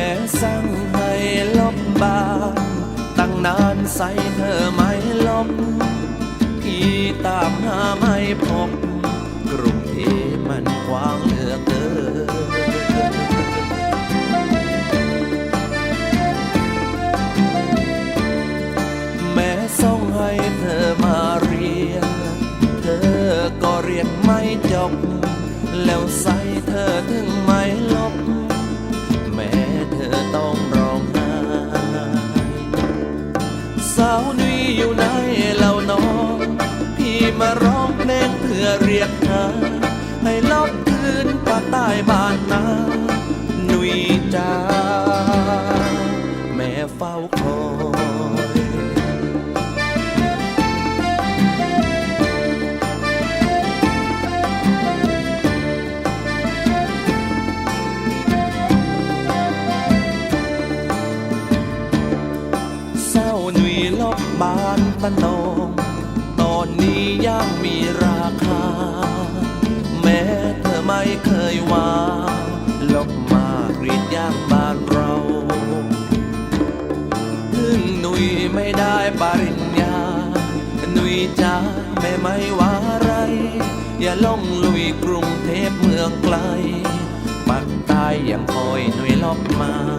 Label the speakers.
Speaker 1: แม่สร้างให้ลบบาปตั้งนานใส่เธอไม่ลบพี่ตามหาไม่พบกรุงเทพมันกว้างเหลือเกินแม่ส่งให้เธอมาเรียน เธอก็เรียนไม่จบ แล้วใส่เธอถึงไม่ลบาวนุยอยู่ไหนเล่าน้อง พี่มาร้องเพลงเพื่อเรียกหาให้ลบคืนปากใต้บ้านนาหนุยจ้าแม่เฝ้าคอยเศร้าหนุ่ย บบานตะนองตอนนี้ยังมีราคา แม้เธอไม่เคยว่าลบมากรีดยางบ้านเราถึงหนุยไม่ได้ปริญญา หนุยจ้าแม่ไม่ว่าไร อย่าล่องลุยกรุงเทพเมืองไกล ปักใต้ยังคอยหนุยลบมา